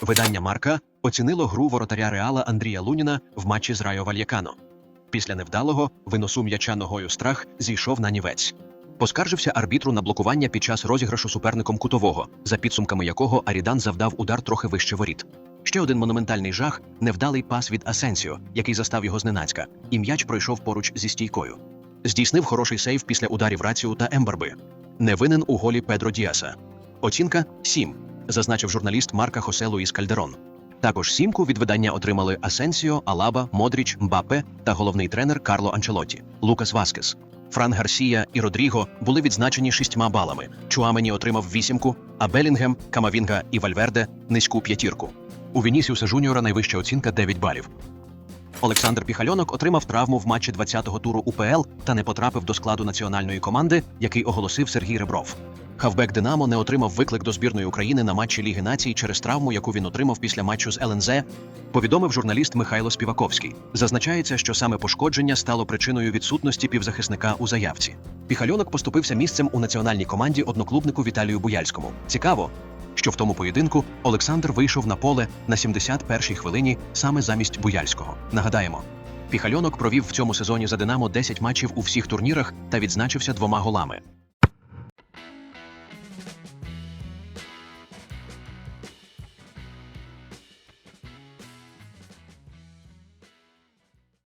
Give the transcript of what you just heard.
Видання Марка оцінило гру воротаря Реала Андрія Луніна в матчі з Райо Вальякано. Після невдалого виносу м'яча ногою страх зійшов на нівець. Поскаржився арбітру на блокування під час розіграшу суперником кутового, за підсумками якого Арідан завдав удар трохи вище воріт. Ще один монументальний жах невдалий пас від Асенсіо, який застав його зненацька, і м'яч пройшов поруч зі стійкою. Здійснив хороший сейв після ударів Раціу та Ембарби. Не винен у голі Педро Діаса. Оцінка 7, зазначив журналіст Марка Хосе Луїс Кальдерон. Також сімку від видання отримали Асенсіо, Алаба, Модріч, Мбапе та головний тренер Карло Анчелоті, Лукас Васкес. Фран Гарсія і Родріго були відзначені шістьма балами. Чуамені отримав вісімку, а Белінгем, Камавінга і Вальверде низьку п'ятірку. У Вінісіуса Жуніора найвища оцінка 9 балів. Олександр Піхальонок отримав травму в матчі 20-го туру УПЛ та не потрапив до складу національної команди, який оголосив Сергій Ребров. Хавбек Динамо не отримав виклик до збірної України на матчі Ліги націй через травму, яку він отримав після матчу з ЛНЗ, повідомив журналіст Михайло Співаковський. Зазначається, що саме пошкодження стало причиною відсутності півзахисника у заявці. Піхальонок поступився місцем у національній команді одноклубнику Віталію Буяльському. Цікаво, що в тому поєдинку Олександр вийшов на поле на 71-й хвилині саме замість Буяльського. Нагадаємо, Піхальонок провів в цьому сезоні за Динамо 10 матчів у всіх турнірах та відзначився двома голами.